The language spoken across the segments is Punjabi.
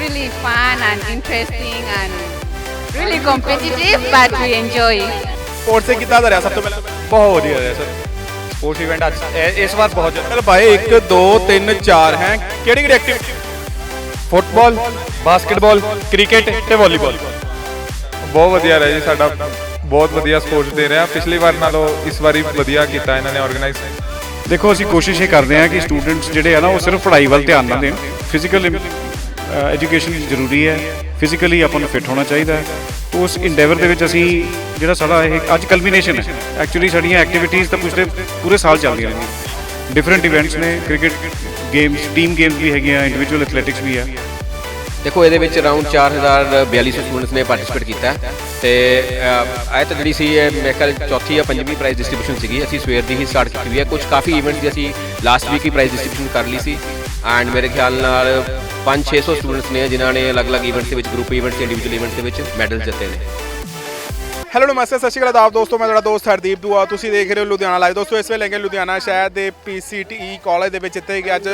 really fun and interesting and really competitive, but we enjoy. Sports ਸੇ ਕਿੱਦਾਂ ਦਾ ਰਿਹਾ ਸਭ ਤੋਂ ਪਹਿਲਾਂ? ਬਹੁਤ ਵਧੀਆ ਰਿਹਾ ਸਰ। ਸਪੋਰਟਸ ਇਵੈਂਟ ਅੱਜ ਇਸ ਵਾਰ ਬਹੁਤ ਜ਼ਿਆਦਾ। ਚਲ ਭਾਈ 1 2 3 4 ਹੈ। ਕਿਹੜੀ ਕਿਹੜੀ ਐਕਟੀਵਿਟੀ ਫੁੱਟਬਾਲ ਬਾਸਕਟਬਾਲ ਕ੍ਰਿਕਟ ਤੇ ਵਾਲੀਬਾਲ ਬਹੁਤ ਵਧੀਆ ਰਿਹਾ ਜੀ ਸਾਡਾ। ਬਹੁਤ ਵਧੀਆ ਸਪੋਰਟਸ ਦੇ ਰਿਹਾ। ਪਿਛਲੀ ਵਾਰ ਨਾਲੋਂ ਇਸ ਵਾਰੀ ਵਧੀਆ ਕੀਤਾ ਇਹਨਾਂ ਨੇ ਆਰਗੇਨਾਈਜ਼ ਦੇਖੋ ਅਸੀਂ ਕੋਸ਼ਿਸ਼ ਇਹ ਕਰਦੇ ਹਾਂ ਕਿ ਸਟੂਡੈਂਟਸ ਜਿਹੜੇ ਆ ਨਾ ਉਹ ਸਿਰਫ ਪੜ੍ਹਾਈ ਵੱਲ ਧਿਆਨ ਨਾ ਦੇਣ। ਫਿਜ਼ੀਕਲ ਐਜੂਕੇਸ਼ਨ ਜ਼ਰੂਰੀ ਹੈ। ਫਿਜ਼ੀਕਲੀ ਆਪਾਂ ਨੂੰ ਫਿੱਟ ਹੋਣਾ ਚਾਹੀਦਾ ਹੈ। ਉਸ ਇੰਡੇਵਰ ਦੇ ਵਿੱਚ ਅਸੀਂ ਜਿਹੜਾ ਸਾਡਾ ਇਹ ਅੱਜ ਕਲਮੀਨੇਸ਼ਨ ਹੈ। ਐਕਚੁਅਲੀ ਸਾਡੀਆਂ ਐਕਟੀਵਿਟੀਜ਼ ਤਾਂ ਪਿਛਲੇ ਪੂਰੇ ਸਾਲ ਚੱਲਦੀਆਂ ਨੇ ਡਿਫਰੈਂਟ ਇਵੈਂਟਸ ਨੇ ਕ੍ਰਿਕਟ ਗੇਮਸ ਟੀਮ ਗੇਮਸ ਵੀ ਹੈਗੀਆਂ ਇੰਡੀਵਿਜੂਅਲ ਐਥਲੈਟਿਕਸ ਵੀ ਹੈ। ਦੇਖੋ ਇਹਦੇ ਵਿੱਚ ਅਰਾਊਂਡ 4042 ਸਟੂਡੈਂਟਸ ਨੇ ਪਾਰਟਿਸਿਪੇਟ ਕੀਤਾ ਹੈ। ਤੇ ਅਹ, ਤਾਂ ਜਿਹੜੀ ਸੀ ਇਹ ਮੇਰੇ ਖਿਆਲ ਚੌਥੀ ਜਾਂ ਪੰਜਵੀਂ ਪ੍ਰਾਈਜ਼ ਡਿਸਟ੍ਰੀਬਿਊਸ਼ਨ ਸੀਗੀ। ਅਸੀਂ ਸਵੇਰ ਦੀ ਹੀ ਸਟਾਰਟ ਕੀਤੀ ਹੋਈ ਹੈ। ਕੁਝ ਕਾਫੀ ਇਵੈਂਟਸ ਦੀ ਅਸੀਂ ਲਾਸਟ ਵੀਕ ਹੀ ਪ੍ਰਾਈਜ਼ ਡਿਸਟ੍ਰੀਬਿਊਸ਼ਨ ਕਰ ਲਈ ਸੀ। ਐਂਡ ਮੇਰੇ ਖਿਆਲ ਨਾਲ 5-600 ਸਟੂਡੈਂਟਸ ਨੇ ਜਿਨ੍ਹਾਂ ਨੇ ਅਲੱਗ-ਅਲੱਗ ਇਵੈਂਟਸ ਦੇ ਵਿੱਚ ਗਰੁੱਪ ਇਵੈਂਟਸ ਤੇ ਇੰਡੀਵਿਜੂਅਲ ਇਵੈਂਟਸ ਦੇ ਵਿੱਚ ਮੈਡਲ ਜਿੱਤੇ ਨੇ। ਹੈਲੋ ਨਮਸਤੇ, ਸਤਿ ਸ਼੍ਰੀ ਅਕਾਲ ਆਦਾਬ ਦੋਸਤੋ, ਮੈਂ ਤੁਹਾਡਾ ਦੋਸਤ ਹਰਦੀਪ ਦੂਆ। ਤੁਸੀਂ ਦੇਖ ਰਹੇ ਹੋ ਲੁਧਿਆਣਾ ਲਾਈਵ ਦੋਸਤੋ, ਇਸ ਵੇਲੇ ਹੈਗੇ ਲੁਧਿਆਣਾ ਸ਼ਹਿਰ ਦੇ ਪੀਸੀਟੀ ਕਾਲਜ ਦੇ ਵਿੱਚ ਇੱਥੇ ਕਿ ਅੱਜ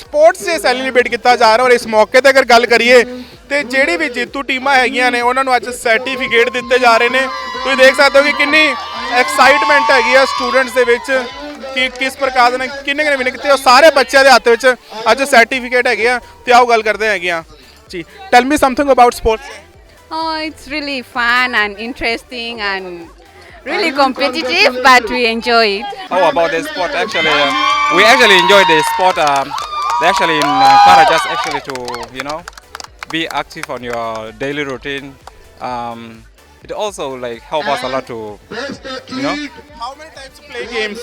ਸਪੋਰਟਸ ਡੇ ਸੈਲੀਬ੍ਰੇਟ ਕੀਤਾ ਜਾ ਰਿਹਾ। ਔਰ ਇਸ ਮੌਕੇ ਤੇ ਅਗਰ ਗੱਲ ਕਰੀਏ, ਤੇ ਜਿਹੜੀ ਵੀ ਜੇਤੂ ਟੀਮਾਂ ਹੈਗੀਆਂ ਨੇ, ਉਹਨਾਂ ਨੂੰ ਅੱਜ ਸਰਟੀਫਿਕੇਟ ਦਿੱਤੇ ਜਾ ਰਹੇ ਨੇ। ਤੁਸੀਂ ਦੇਖ ਸਕਦੇ ਹੋ ਕਿ ਕਿੰਨੀ ਐਕਸਾਈਟਮੈਂਟ ਹੈਗੀ ਆ ਸਟੂਡੈਂਟਸ ਦੇ ਵਿੱਚ। ਕਿ ਕਿਸ ਪ੍ਰਕਾਰ ਦੇ ਕਿੰਨੇ ਕਿੰਨੇ ਵਿਨ ਕੀਤੇ ਉਹ ਸਾਰੇ ਬੱਚਿਆਂ ਦੇ ਹੱਥ ਵਿੱਚ ਅੱਜ ਸਰਟੀਫਿਕੇਟ ਹੈਗੇ ਆ ਤੇ ਆਓ ਗੱਲ ਕਰਦੇ ਹੈਗੇ ਆ ਜੀ tell me something about sports Oh, it's really fun and interesting and really competitive, but we enjoy it. How about the sport? Actually, uh, we actually enjoy the sport. Um, they actually encourage us actually to you know be active on your daily routine. Um, it also like help us a lot to you know. How many times you play games?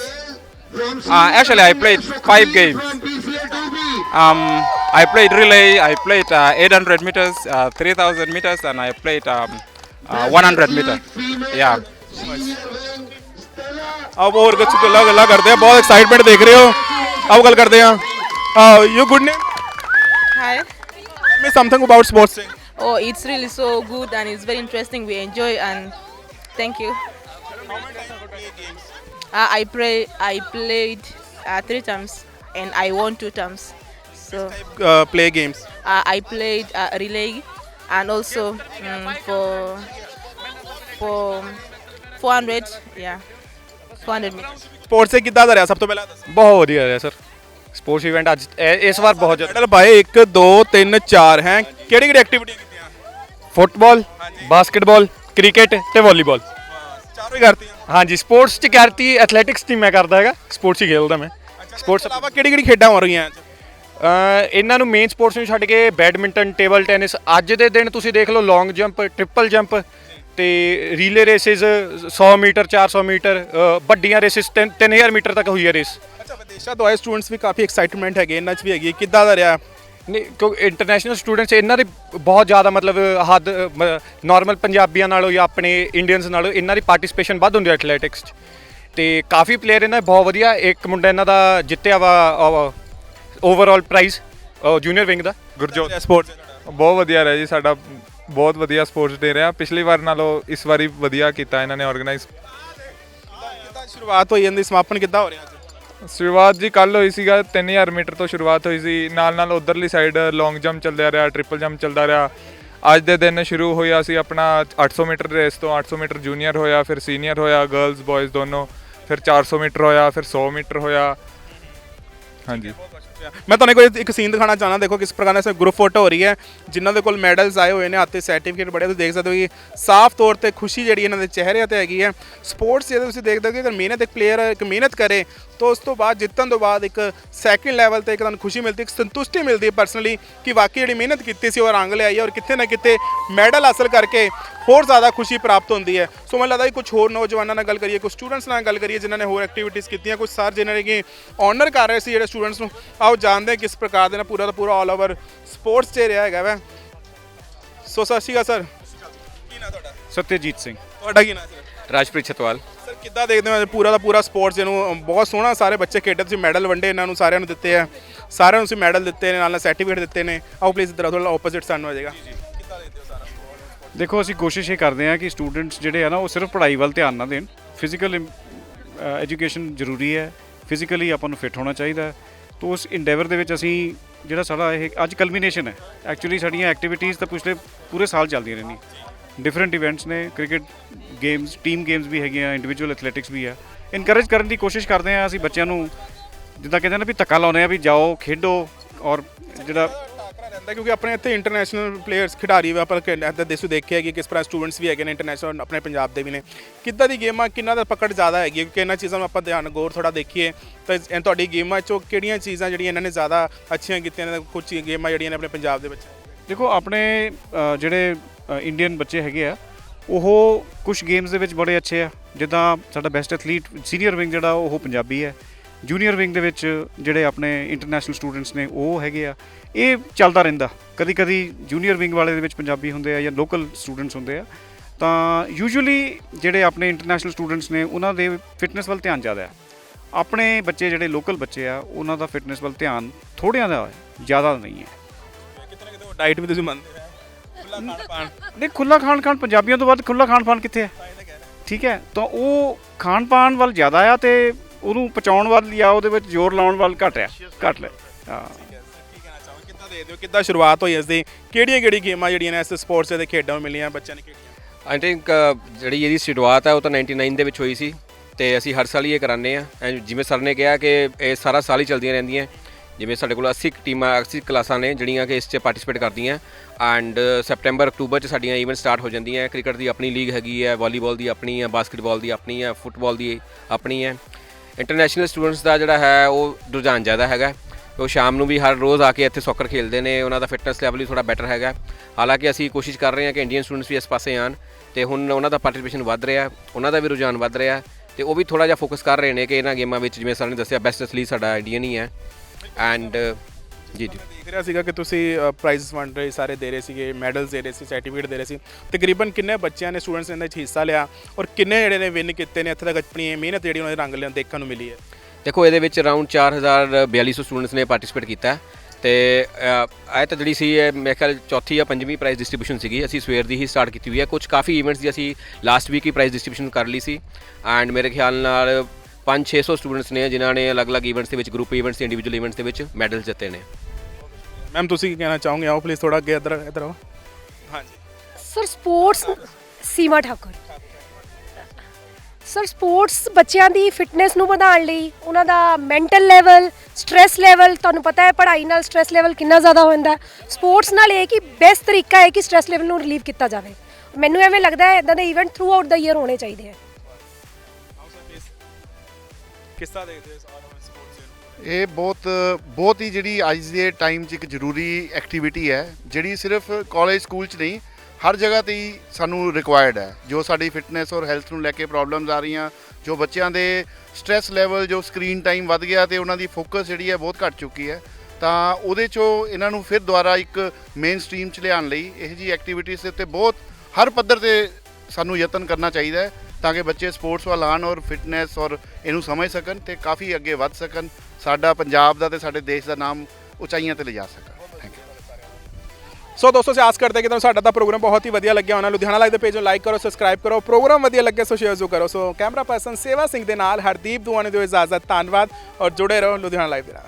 Uh, actually, I played five games. Um, I played relay, I played uh, 800 meters, uh, 3000 meters, and I played um, uh, 100 meters. Yeah. अब और कुछ लग लग करते हैं बहुत एक्साइटमेंट देख रहे हो। अब गल करते हैं you good name hi me something about sports oh it's really so good and it's very interesting. We enjoy and thank you. Uh, I pray. I played uh, three times and I won two times. So play games uh, I played uh, relay and also mm, for for 400. Yeah, 400 meters. Sports ਤੇ ਕਿੱਦਾਂ ਦਾ ਰਿਹਾ ਸਭ ਤੋਂ ਪਹਿਲਾਂ ਦੱਸੋ ਬਹੁਤ ਵਧੀਆ ਰਿਹਾ ਸਰ ਸਪੋਰਟਸ ਇਵੈਂਟ ਅੱਜ ਇਹ- ਇਸ ਵਾਰ ਬਹੁਤ ਜ਼ਿਆਦਾ ਮੈਡਲ ਭਾਈ 1 2 3 4 ਹੈ ਕਿਹੜੀ ਕਿਹੜੀ ਐਕਟੀਵਿਟੀ ਕੀਤੀਆਂ ਫੁੱਟਬਾਲ ਬਾਸਕਟਬਾਲ ਕ੍ਰਿਕਟ ਤੇ ਵਾਲੀਬਾਲ ਹੀ ਕਰਤੀਆਂ ਹਾਂਜੀ ਸਪੋਰਟਸ ਚ ਕਰਤੀ ਐਥਲੈਟਿਕਸ ਦੀ ਮੈਂ ਕਰਦਾ ਹੈਗਾ। ਸਪੋਰਟਸ ਹੀ ਖੇਲਦਾ ਮੈਂ। ਸਪੋਰਟਸ ਇਲਾਵਾ ਕਿਹੜੀ ਕਿਹੜੀ ਖੇਡਾਂ ਹੋ ਰਹੀਆਂ ਅੱਜ? ਅ, ਇਹਨਾਂ ਨੂੰ ਮੇਨ ਸਪੋਰਟਸ ਨੂੰ ਛੱਡ ਕੇ ਬੈਡਮਿੰਟਨ ਟੇਬਲ ਟੈਨਿਸ ਅੱਜ ਦੇ ਦਿਨ ਤੁਸੀਂ ਦੇਖ ਲਓ ਲੌਂਗ ਜੰਪ ਟ੍ਰਿਪਲ ਜੰਪ ਤੇ ਰੀਲੇ ਰੇਸਿਸ 100 ਮੀਟਰ 400 ਮੀਟਰ ਅ, ਵੱਡੀਆਂ ਰੇਸਿਸ 3000 ਮੀਟਰ ਤੱਕ ਹੋਈ ਹੈ ਰੇਸ ਅੱਛਾ ਵਿਦੇਸ਼ਾਂ ਤੋਂ ਆਏ ਸਟੂਡੈਂਟਸ ਵੀ ਕਾਫੀ ਐਕਸਾਈਟਮੈਂਟ ਹੈਗੇ ਇਹਨਾਂ 'ਚ ਵੀ ਹੈਗੀ। ਕਿੱਦਾਂ ਦਾ ਰਿਹਾ? ਨਹੀਂ ਕਿਉਂਕਿ ਇੰਟਰਨੈਸ਼ਨਲ ਸਟੂਡੈਂਟਸ ਇਹਨਾਂ ਦੇ ਬਹੁਤ ਜ਼ਿਆਦਾ ਮਤਲਬ ਹੱਦ ਨਾਰਮਲ ਪੰਜਾਬੀਆਂ ਨਾਲੋਂ ਜਾਂ ਆਪਣੇ ਇੰਡੀਅਨਸ ਨਾਲੋਂ ਇਹਨਾਂ ਦੀ ਪਾਰਟਿਸਿਪੇਸ਼ਨ ਵੱਧ ਹੁੰਦੀ ਹੈ ਐਥਲੈਟਿਕਸ 'ਚ। ਤੇ ਕਾਫੀ ਪਲੇਅਰ ਇਹਨਾਂ ਦੇ ਬਹੁਤ ਵਧੀਆ ਇੱਕ ਮੁੰਡਾ ਇਹਨਾਂ ਦਾ ਜਿੱਤਿਆ ਵਾ ਓਵਰਆਲ ਪ੍ਰਾਈਜ਼ ਜੂਨੀਅਰ ਵਿੰਗ ਦਾ। ਗੁਰਜੋਤ। ਸਪੋਰਟਸ ਬਹੁਤ ਵਧੀਆ ਰਿਹਾ ਜੀ ਸਾਡਾ ਬਹੁਤ ਵਧੀਆ ਸਪੋਰਟਸ ਦੇ ਰਿਹਾ। ਪਿਛਲੀ ਵਾਰ ਨਾਲੋਂ ਇਸ ਵਾਰੀ ਵਧੀਆ ਕੀਤਾ ਇਹਨਾਂ ਨੇ ਆਰਗੇਨਾਈਜ਼ ਸ਼ੁਰੂਆਤ ਹੋਈ ਜਾਂਦੀ ਸਮਾਪਨ ਕਿੱਦਾਂ ਹੋ ਰਿਹਾ ਅੱਜ? ਸ਼ੁਰੂਆਤ ਜੀ ਕੱਲ ਹੋਈ ਸੀਗਾ 3000 ਮੀਟਰ ਤੋਂ ਸ਼ੁਰੂਆਤ ਹੋਈ ਸੀ। ਨਾਲ ਨਾਲ ਉਧਰਲੀ ਸਾਈਡ ਲੌਂਗ ਜੰਪ ਚੱਲਦਾ ਰਿਹਾ ਟ੍ਰਿਪਲ ਜੰਪ ਚੱਲਦਾ ਰਿਹਾ। ਅੱਜ ਦੇ ਦਿਨ ਸ਼ੁਰੂ ਹੋਇਆ ਸੀ ਆਪਣਾ 800 ਮੀਟਰ ਰੇਸ ਤੋਂ 800 ਮੀਟਰ ਜੂਨੀਅਰ ਹੋਇਆ, ਫਿਰ ਸੀਨੀਅਰ ਹੋਇਆ ਗਰਲਸ ਬॉयਜ਼ ਦੋਨੋਂ, ਫਿਰ 400 ਮੀਟਰ ਹੋਇਆ, ਫਿਰ 100 ਮੀਟਰ ਹੋਇਆ। ਹਾਂਜੀ। ਮੈਂ ਤੁਹਾਨੂੰ ਕੋਈ ਇੱਕ ਸੀਨ ਦਿਖਾਣਾ ਚਾਹਣਾ ਦੇਖੋ ਕਿਸ ਪ੍ਰਕਾਰ ਨਾਲ ਗਰੁੱਪ ਫੋਟੋ ਹੋ ਰਹੀ ਹੈ, ਜਿਨ੍ਹਾਂ ਦੇ ਕੋਲ ਮੈਡਲਸ ਆਏ ਹੋਏ ਨੇ, ਹੱਥੇ ਸਰਟੀਫਿਕੇਟ ਬੜੇ, ਤੁਸੀਂ ਦੇਖ ਸਕਦੇ ਹੋ ਕਿ ਸਾਫ਼ ਤੌਰ ਤੇ ਖੁਸ਼ੀ ਜਿਹੜੀ ਇਹਨਾਂ ਦੇ ਚਿਹਰਿਆਂ ਤੇ ਹੈਗੀ ਹੈ। ਸਪੋਰਟਸ ਜਿਹਦੇ ਤੁਸੀਂ ਦੇਖਦੇ ਹੋ ਕਿ ਅਗਰ ਮਿਹਨਤ ਇੱਕ ਪਲੇਅਰ ਇੱਕ ਮਿਹਨਤ ਕਰੇ, ਤਾਂ ਉਸ ਤੋਂ ਬਾਅਦ ਜਿੱਤਣ ਤੋਂ ਬਾਅਦ ਇੱਕ ਸੈਕਿੰਡ ਲੈਵਲ ਤੇ ਇੱਕ ਤੁਹਾਨੂੰ ਖੁਸ਼ੀ ਮਿਲਦੀ, ਇੱਕ ਸੰਤੁਸ਼ਟੀ ਮਿਲਦੀ ਹੈ ਪਰਸਨਲੀ ਕਿ ਵਾਕਈ ਜਿਹੜੀ ਮਿਹਨਤ ਕੀਤੀ ਸੀ ਉਹ ਰੰਗ ਲਿਆਈ ਔਰ ਕਿੱਥੇ ਨਾ ਕਿਤੇ ਮੈਡਲ ਹਾਸਲ ਕਰਕੇ ਹੋਰ ਜ਼ਿਆਦਾ ਖੁਸ਼ੀ ਪ੍ਰਾਪਤ ਹੁੰਦੀ ਹੈ। ਸੋ ਮੈਨੂੰ ਲੱਗਦਾ ਕਿ ਕੁਝ ਹੋਰ ਨੌਜਵਾਨਾਂ ਨਾਲ ਗੱਲ ਕਰੀਏ ਕੁਝ ਸਟੂਡੈਂਟਸ ਨਾਲ ਗੱਲ ਕਰੀਏ ਜਿਨ੍ਹਾਂ ਨੇ ਹੋਰ ਐਕਟੀਵਿਟੀਜ਼ ਕੀਤੀਆਂ ਕੁਝ ਸਰ ਜਿਨ੍ਹਾਂ ਨੇ ਕਿ ਆਨਰ ਕਰ ਰਹੇ ਸੀ ਜਿਹੜੇ ਸਟੂਡੈਂਟਸ ਨੂੰ। ਆਓ ਜਾਣਦੇ ਹਾਂ ਕਿਸ ਪ੍ਰਕਾਰ ਦੇ ਨਾਲ ਪੂਰਾ ਦਾ ਪੂਰਾ ਆਲ ਓਵਰ ਸਪੋਰਟਸ 'ਚ ਰਿਹਾ ਹੈਗਾ ਵੈ। ਸੋ ਸਤਿ ਸ਼੍ਰੀ ਅਕਾਲ ਸਰ ਕੀ ਨਾਂ ਤੁਹਾਡਾ? ਸਤਿਅਜੀਤ ਸਿੰਘ। ਤੁਹਾਡਾ ਕੀ ਨਾਂ ਸਰ ਰਾਜਪ੍ਰੀਤ ਛਤਵਾਲ। ਸਰ ਕਿੱਦਾਂ ਦੇਖਦੇ ਹੋ ਪੂਰਾ ਦਾ ਪੂਰਾ ਸਪੋਰਟਸ ਜਿਹਨੂੰ ਬਹੁਤ ਸੋਹਣਾ ਸਾਰੇ ਬੱਚੇ ਖੇਡੇ ਤੁਸੀਂ ਮੈਡਲ ਵੰਡੇ ਇਹਨਾਂ ਨੂੰ ਸਾਰਿਆਂ ਨੂੰ ਦਿੱਤੇ ਆ। ਸਾਰਿਆਂ ਨੂੰ ਤੁਸੀਂ ਮੈਡਲ ਦਿੱਤੇ ਨੇ ਨਾਲ ਨਾਲ ਸਰਟੀਫਿਕੇਟ ਦਿੱਤੇ ਨੇ। ਆਓ ਪਲੀਜ਼ ਇਧਰ ਥੋੜਾ ਆਪੋਜ਼ਿਟ ਸਾਨੂੰ ਆ ਜਾਏਗਾ। ਦੇਖੋ, ਅਸੀਂ ਕੋਸ਼ਿਸ਼ ਇਹ ਕਰਦੇ ਹਾਂ ਕਿ ਸਟੂਡੈਂਟਸ ਜਿਹੜੇ ਆ ਨਾ, ਉਹ ਸਿਰਫ ਪੜ੍ਹਾਈ ਵੱਲ ਧਿਆਨ ਨਾ ਦੇਣ। ਫਿਜ਼ੀਕਲ ਐਜੂਕੇਸ਼ਨ ਜ਼ਰੂਰੀ ਹੈ। ਫਿਜ਼ੀਕਲੀ ਆਪਾਂ ਨੂੰ ਫਿੱਟ ਹੋਣਾ ਚਾਹੀਦਾ ਹੈ। ਤਾਂ ਉਸ ਇੰਡੈਵਰ ਦੇ ਵਿੱਚ ਅਸੀਂ ਜਿਹੜਾ ਸਾਡਾ ਇਹ ਅੱਜ ਕਲਮੀਨੇਸ਼ਨ ਹੈ। ਐਕਚੁਅਲੀ ਸਾਡੀਆਂ ਐਕਟੀਵਿਟੀਜ਼ ਤਾਂ ਪਿਛਲੇ ਪੂਰੇ ਸਾਲ ਚੱਲਦੀਆਂ ਰਹਿੰਦੀਆਂ। ਡਿਫਰੈਂਟ ਇਵੈਂਟਸ ਨੇ ਕ੍ਰਿਕਟ ਗੇਮਸ ਟੀਮ ਗੇਮਸ ਵੀ ਹੈਗੀਆਂ ਇੰਡੀਵਿਜੂਅਲ ਐਥਲੈਟਿਕਸ ਵੀ ਆ। ਇਨਕਰੇਜ ਕਰਨ ਦੀ ਕੋਸ਼ਿਸ਼ ਕਰਦੇ ਆ ਅਸੀਂ ਬੱਚਿਆਂ ਨੂੰ। ਜਿੱਦਾਂ ਕਹਿੰਦੇ ਨੇ ਵੀ ਧੱਕਾ ਲਾਉਂਦੇ ਆ ਵੀ ਜਾਓ, ਖੇਡੋ ਔਰ ਜਿਹੜਾ ਟਾਕਰਾ ਕਿਉਂਕਿ ਆਪਣੇ ਇੱਥੇ ਇੰਟਰਨੈਸ਼ਨਲ ਪਲੇਅਰਸ ਖਿਡਾਰੀ ਵੀ ਆਪਾਂ ਇੱਥੇ ਦੇਸੂ ਦੇਖਿਆ ਕਿ ਕਿਸ ਤਰ੍ਹਾਂ ਸਟੂਡੈਂਟਸ ਵੀ ਹੈਗੇ ਨੇ ਇੰਟਰਨੈਸ਼ਨਲ ਆਪਣੇ ਪੰਜਾਬ ਦੇ ਵੀ ਨੇ। ਕਿੱਦਾਂ ਦੀ ਗੇਮਾਂ ਕਿੰਨਾ ਦਾ ਪਕੜ ਜ਼ਿਆਦਾ ਹੈਗੀ ਹੈ? ਕਿਉਂਕਿ ਇਹਨਾਂ ਚੀਜ਼ਾਂ ਨੂੰ ਆਪਾਂ ਧਿਆਨ ਗੌਰ ਥੋੜਾ ਦੇਖੀਏ ਤਾਂ ਇਹ ਤੁਹਾਡੀ ਗੇਮਾਂ ਚੋਂ ਕਿਹੜੀਆਂ ਚੀਜ਼ਾਂ ਜਿਹੜੀਆਂ ਇਹਨਾਂ ਨੇ ਜ਼ਿਆਦਾ ਅੱਛੀਆਂ ਕੀਤੀਆਂ ਨੇ ਕੁਝ ਗੇਮਾਂ ਜਿਹੜੀਆਂ ਨੇ ਆਪਣੇ ਪੰਜਾਬ ਦੇ ਵਿੱਚ? ਦੇਖੋ ਆਪਣੇ ਅ, ਜਿਹੜੇ ਇੰਡੀਅਨ ਬੱਚੇ ਹੈਗੇ ਆ ਉਹ ਕੁਝ ਗੇਮਸ ਦੇ ਵਿੱਚ ਬੜੇ ਅੱਛੇ ਆ। ਜਿੱਦਾਂ ਸਾਡਾ ਬੈਸਟ ਐਥਲੀਟ ਸੀਨੀਅਰ ਵਿੰਗ ਜਿਹੜਾ ਉਹ ਪੰਜਾਬੀ ਹੈ। ਜੂਨੀਅਰ ਵਿੰਗ ਦੇ ਵਿੱਚ ਜਿਹੜੇ ਆਪਣੇ ਇੰਟਰਨੈਸ਼ਨਲ ਸਟੂਡੈਂਟਸ ਨੇ ਉਹ ਹੈਗੇ ਆ। ਇਹ ਚੱਲਦਾ ਰਹਿੰਦਾ। ਕਦੀ ਕਦੀ ਜੂਨੀਅਰ ਵਿੰਗ ਵਾਲੇ ਦੇ ਵਿੱਚ ਪੰਜਾਬੀ ਹੁੰਦੇ ਆ ਜਾਂ ਲੋਕਲ ਸਟੂਡੈਂਟਸ ਹੁੰਦੇ ਆ। ਤਾਂ ਯੂਜੂਅਲੀ ਜਿਹੜੇ ਆਪਣੇ ਇੰਟਰਨੈਸ਼ਨਲ ਸਟੂਡੈਂਟਸ ਨੇ ਉਹਨਾਂ ਦੇ ਫਿਟਨੈਸ ਵੱਲ ਧਿਆਨ ਜ਼ਿਆਦਾ ਹੈ। ਆਪਣੇ ਬੱਚੇ ਜਿਹੜੇ ਲੋਕਲ ਬੱਚੇ ਆ ਉਹਨਾਂ ਦਾ ਫਿਟਨੈਸ ਵੱਲ ਧਿਆਨ ਥੋੜ੍ਹਿਆਂ ਦਾ ਜ਼ਿਆਦਾ ਨਹੀਂ ਹੈ। ਕਿਤੇ ਨਾ ਕਿਤੇ ਡਾਈਟ ਵੀ ਤੁਸੀਂ ਮੰਨਦੇ ਹੋ ਖੁੱਲਾ ਖਾਣ ਪਾਣ। ਨਹੀਂ ਖੁੱਲਾ ਖਾਣ ਖਾਣ ਪੰਜਾਬੀਆਂ ਤੋਂ ਵੱਧ ਖੁੱਲਾ ਖਾਣ ਪਾਣ ਕਿੱਥੇ ਹੈ? ਠੀਕ ਹੈ ਤਾਂ ਉਹ ਖਾਣ ਪਾਣ ਵੱਲ ਜ਼ਿਆਦਾ ਆ ਤੇ ਉਹਨੂੰ ਪਚਾਉਣ ਵੱਲ ਜਾਂ ਉਹਦੇ ਵਿੱਚ ਜ਼ੋਰ ਲਾਉਣ ਵੱਲ ਘੱਟ ਆ ਘੱਟ ਲੈ ਹਾਂ। ਕੀ ਕਹਿਣਾ ਚਾਹੋਗੇ ਕਿੱਦਾਂ ਦੇ ਦਿਓ ਕਿੱਦਾਂ ਸ਼ੁਰੂਆਤ ਹੋਈ ਇਸ ਦੀ? ਕਿਹੜੀਆਂ ਕਿਹੜੀਆਂ ਗੇਮਾਂ ਜਿਹੜੀਆਂ ਨੇ ਇਸ ਸਪੋਰਟਸ ਦੇ ਖੇਡਾਂ ਨੂੰ ਮਿਲੀਆਂ ਬੱਚਿਆਂ ਨੇ ਖੇਡੀਆਂ ਆਈ ਥਿੰਕ ਜਿਹੜੀ ਇਹਦੀ ਸ਼ੁਰੂਆਤ ਹੈ ਉਹ ਤਾਂ 99 ਦੇ ਵਿੱਚ ਹੋਈ ਸੀ ਤੇ ਅਸੀਂ ਹਰ ਸਾਲ ਹੀ ਇਹ ਕਰਾਉਂਦੇ ਆ ਜਿਵੇਂ ਸਰ ਨੇ ਕਿਹਾ ਕਿ ਇਹ ਸਾਰਾ ਸਾਲ ਹੀ ਚੱਲਦੀਆਂ ਰਹਿੰਦੀਆਂ ਜਿਵੇਂ ਸਾਡੇ ਕੋਲ 80 ਕੁ ਟੀਮਾਂ 80 ਕਲਾਸਾਂ ਨੇ ਜਿਹੜੀਆਂ ਕਿ ਇਸ 'ਚ ਪਾਰਟਿਸਿਪੇਟ ਕਰਦੀਆਂ। ਐਂਡ ਸੈਪਟੈਂਬਰ ਅਕਤੂਬਰ 'ਚ ਸਾਡੀਆਂ ਇਵੈਂਟ ਸਟਾਰਟ ਹੋ ਜਾਂਦੀਆਂ। ਕ੍ਰਿਕਟ ਦੀ ਆਪਣੀ ਲੀਗ ਹੈਗੀ ਹੈ ਵਾਲੀਬਾਲ ਦੀ ਆਪਣੀ ਹੈ ਬਾਸਕਟਬਾਲ ਦੀ ਆਪਣੀ ਹੈ ਫੁੱਟਬਾਲ ਦੀ ਆਪਣੀ ਹੈ। ਇੰਟਰਨੈਸ਼ਨਲ ਸਟੂਡੈਂਟਸ ਦਾ ਜਿਹੜਾ ਹੈ, ਉਹ ਰੁਝਾਨ ਜ਼ਿਆਦਾ ਹੈਗਾ ਉਹ ਸ਼ਾਮ ਨੂੰ ਵੀ ਹਰ ਰੋਜ਼ ਆ ਕੇ ਇੱਥੇ ਸੌਕਰ ਖੇਡਦੇ ਨੇ, ਉਹਨਾਂ ਦਾ ਫਿਟਨੈਸ ਲੈਵਲ ਵੀ ਥੋੜਾ ਬੈਟਰ ਹੈਗਾ ਹਾਲਾਂਕਿ ਅਸੀਂ ਕੋਸ਼ਿਸ਼ ਕਰ ਰਹੇ ਹਾਂ ਕਿ ਇੰਡੀਅਨ ਸਟੂਡੈਂਟਸ ਵੀ ਇਸ ਪਾਸੇ ਆਣ ਤੇ ਹੁਣ ਉਹਨਾਂ ਦਾ ਪਾਰਟਿਸਿਪੇਸ਼ਨ ਵੱਧ ਰਿਹਾ ਉਹਨਾਂ ਦਾ ਵੀ ਰੁਝਾਨ ਵੱਧ ਰਿਹਾ ਤੇ ਉਹ ਵੀ ਥੋੜਾ ਜਿਹਾ ਫੋਕਸ ਕਰ ਰਹੇ ਨੇ ਕਿ ਇਹਨਾਂ ਗੇਮਾਂ ਵਿੱਚ, ਜਿਵੇਂ ਸਰ ਨੇ ਦੱਸਿਆ ਬੈਸਟ ਐਥਲੀਟ ਸਾਡਾ ਇੰਡੀਅਨ ਹੀ ਹੈ। ਐਂਡ ਜੀ ਜੀ। ਦੇਖ ਰਿਹਾ ਸੀਗਾ ਕਿ ਤੁਸੀਂ ਪ੍ਰਾਈਜ਼ਸ ਵੰਡ ਰਹੇ ਸਾਰੇ ਦੇ ਰਹੇ ਸੀਗੇ ਮੈਡਲਸ ਦੇ ਰਹੇ ਸੀ ਸਰਟੀਫਿਕੇਟ ਦੇ ਰਹੇ ਸੀ। ਤਕਰੀਬਨ ਕਿੰਨੇ ਬੱਚਿਆਂ ਨੇ ਸਟੂਡੈਂਟਸ ਨੇ ਇਹਦੇ ਵਿੱਚ ਹਿੱਸਾ ਲਿਆ ਔਰ ਕਿੰਨੇ ਜਿਹੜੇ ਨੇ ਵਿਨ ਕੀਤੇ ਨੇ ਇੱਥੇ ਤੱਕ ਆਪਣੀ ਮਿਹਨਤ ਜਿਹੜੀ ਉਹਨਾਂ ਦੇ ਰੰਗ ਲਿਆਂ ਦੇਖਣ ਨੂੰ ਮਿਲੀ ਹੈ? ਦੇਖੋ ਇਹਦੇ ਵਿੱਚ ਅਰਾਊਂਡ 4200 ਸਟੂਡੈਂਟਸ ਨੇ ਪਾਰਟਿਸਿਪੇਟ ਕੀਤਾ ਤੇ ਇਹ ਤਾਂ ਜਿਹੜੀ ਸੀ ਇਹ ਮੇਰੇ ਖਿਆਲ ਚੌਥੀ ਜਾਂ ਪੰਜਵੀਂ ਪ੍ਰਾਈਜ਼ ਡਿਸਟ੍ਰੀਬਿਊਸ਼ਨ ਸੀਗੀ। ਅਸੀਂ ਸਵੇਰ ਦੀ ਹੀ ਸਟਾਰਟ ਕੀਤੀ ਹੋਈ ਹੈ। ਕੁਝ ਕਾਫੀ ਇਵੈਂਟਸ ਦੀ ਅਸੀਂ ਲਾਸਟ ਵੀਕ ਹੀ ਪ੍ਰਾਈਜ਼ ਡਿਸਟ੍ਰੀਬਿਊਸ਼ਨ ਕਰ ਲਈ ਸੀ। ਐਂਡ ਮੇਰੇ ਖਿਆਲ ਨਾਲ 5-600 ਸਟੂਡੈਂਟਸ ਨੇ ਜਿਨ੍ਹਾਂ ਨੇ ਅਲੱਗ-ਅਲੱਗ ਇਵੈਂਟਸ ਦੇ ਵਿੱਚ ਗਰੁੱਪ ਇਵੈਂਟਸ ਤੇ ਇੰਡੀਵਿਜੂਅਲ ਇਵੈਂਟਸ ਦੇ ਵਿੱਚ ਮੈਡਲ ਜਿੱਤੇ ਨੇ। ਮੈਮ ਤੁਸੀਂ ਕੀ ਕਹਿਣਾ ਚਾਹੋਗੇ? ਆਓ ਪਲੀਜ਼ ਥੋੜਾ ਅੱਗੇ ਇੱਧਰ ਇੱਧਰ ਆਓ। ਹਾਂਜੀ। Sir sports Seema Thakur. Sir sports ਬੱਚਿਆਂ ਦੀ ਫਿਟਨੈਸ ਨੂੰ ਵਧਾਉਣ ਲਈ ਉਹਨਾਂ ਦਾ ਮੈਂਟਲ ਲੈਵਲ ਸਟ्रेस ਲੈਵਲ ਤੁਹਾਨੂੰ ਪਤਾ ਹੈ ਪੜ੍ਹਾਈ ਨਾਲ ਸਟ्रेस ਲੈਵਲ ਕਿੰਨਾ ਜ਼ਿਆਦਾ ਹੋ। ਜਾਂਦਾ ਸਪੋਰਟਸ ਨਾਲ ਇਹ ਕਿ ਬੈਸਟ ਤਰੀਕਾ ਹੈ ਕਿ ਸਟ्रेस ਲੈਵਲ ਨੂੰ ਰਿਲੀਵ ਕੀਤਾ ਜਾਵੇ। ਮੈਨੂੰ ਐਵੇਂ ਲੱਗਦਾ ਹੈ ਇਦਾਂ ਦੇ ਇਵੈਂਟ ਥਰੂ ਦਾ ਈਅਰ ਹੋਣੇ ਚਾਹੀਦੇ ਹੈ। ਕਿਸ ਤਰ੍ਹਾਂ ਦੇਖਦੇ ਹੋ ਇਸ ਆਲ ਸਪੋਰਟਸ ਇਹ ਬਹੁਤ ਬਹੁਤ ਹੀ ਜਿਹੜੀ ਅੱਜ ਦੇ ਟਾਈਮ 'ਚ ਇੱਕ ਜ਼ਰੂਰੀ ਐਕਟੀਵਿਟੀ ਹੈ, ਜਿਹੜੀ ਸਿਰਫ ਕਾਲਜ ਸਕੂਲ 'ਚ ਨਹੀਂ, ਹਰ ਜਗ੍ਹਾ ਤੇ ਹੀ ਸਾਨੂੰ ਰਿਕੁਆਇਰਡ ਹੈ। ਜੋ ਸਾਡੀ ਫਿਟਨੈਸ ਔਰ ਹੈਲਥ ਨੂੰ ਲੈ ਕੇ ਪ੍ਰੋਬਲਮਸ ਆ ਰਹੀਆਂ, ਜੋ ਬੱਚਿਆਂ ਦੇ ਸਟ्रेस ਲੈਵਲ ਜੋ ਸਕਰੀਨ ਟਾਈਮ ਵੱਧ ਗਿਆ ਤੇ ਉਹਨਾਂ ਦੀ ਫੋਕਸ ਜਿਹੜੀ ਹੈ ਬਹੁਤ ਘਟ ਚੁੱਕੀ ਹੈ, ਤਾਂ ਉਹਦੇ 'ਚੋਂ ਇਹਨਾਂ ਨੂੰ ਫਿਰ ਦੁਬਾਰਾ ਇੱਕ ਮੇਨ ਸਟ੍ਰੀਮ 'ਚ ਲਿਆਉਣ ਲਈ ਇਹ ਜੀ ਐਕਟੀਵਿਟੀਜ਼ ਦੇ ਉੱਤੇ ਬਹੁਤ, ਹਰ ਪੱਧਰ ਤੇ ਸਾਨੂੰ ਯਤਨ ਕਰਨਾ ਚਾਹੀਦਾ ਹੈ। ਤਾਂ ਕਿ ਬੱਚੇ ਸਪੋਰਟਸ ਵੱਲ ਆਉਣ ਔਰ ਫਿਟਨੈਸ ਔਰ ਇਹਨੂੰ ਸਮਝ ਸਕਣ ਤੇ ਕਾਫੀ ਅੱਗੇ ਵੱਧ ਸਕਣ। ਸਾਡਾ ਪੰਜਾਬ ਦਾ ਤੇ ਸਾਡੇ ਦੇਸ਼ ਦਾ ਨਾਮ ਉਚਾਈਆਂ ਤੇ ਲਿਜਾ ਸਕਣ। ਥੈਂਕ ਯੂ ਸੋ ਦੋਸਤੋ ਸੇ ਆਸ ਕਰਦੇ ਹਾਂ ਕਿ ਤੁਹਾਨੂੰ ਸਾਡਾ ਤਾਂ ਪ੍ਰੋਗਰਾਮ ਬਹੁਤ ਹੀ ਵਧੀਆ ਲੱਗਿਆ ਹੋਣਾ। ਲੁਧਿਆਣਾ ਲਾਈਵ ਦੇ ਪੇਜ ਨੂੰ ਲਾਈਕ ਕਰੋ ਸਬਸਕ੍ਰਾਈਬ ਕਰੋ। ਪ੍ਰੋਗਰਾਮ ਵਧੀਆ ਲੱਗੇ ਸੋ ਸ਼ੇਅਰ ਜ਼ਰੂਰ ਕਰੋ। ਸੋ ਕੈਮਰਾ ਪਰਸਨ ਸੇਵਾ ਸਿੰਘ ਦੇ ਨਾਲ ਹਰਦੀਪ ਦੁਆਨੇ ਦਿਓ ਇਜਾਜ਼ਤ। ਧੰਨਵਾਦ ਔਰ ਜੁੜੇ ਰਹੋ ਲੁਧਿਆਣਾ ਲਾਈਵ ਦੇ ਨਾਲ।